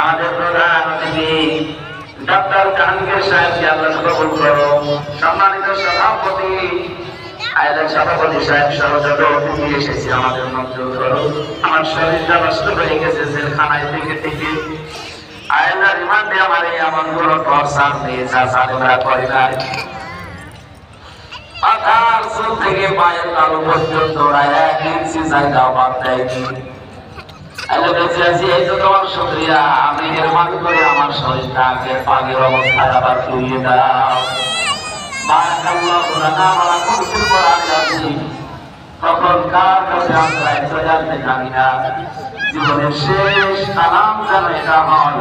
আমাদের প্রধান অতিথি ডক্টর জাহাঙ্গীর সাহেবকে আল্লাহ কবুল করো। সম্মানিত সভাপতি, আয়োজক সভাপতি সাহেব সহ অতিথি এসেছে আমাদের মঞ্জুর করো। আমার শরীরটা নষ্ট হয়ে গেছে জেলখানায় থেকে থেকে। আয়না রিমান্ডে আমার এই যা সাধনা করে নাই। মাথার চুল থেকে পায়ের তালু পর্যন্ত ওরা এক ইঞ্চি জায়গা বাদ দেয়নি। আমি মেহরবানি করে আমার শরীরটা আগের আগের অবস্থায় আবার ফিরিয়ে দাও। আমরা জীবনের শেষ কালাম যেন এটা হয়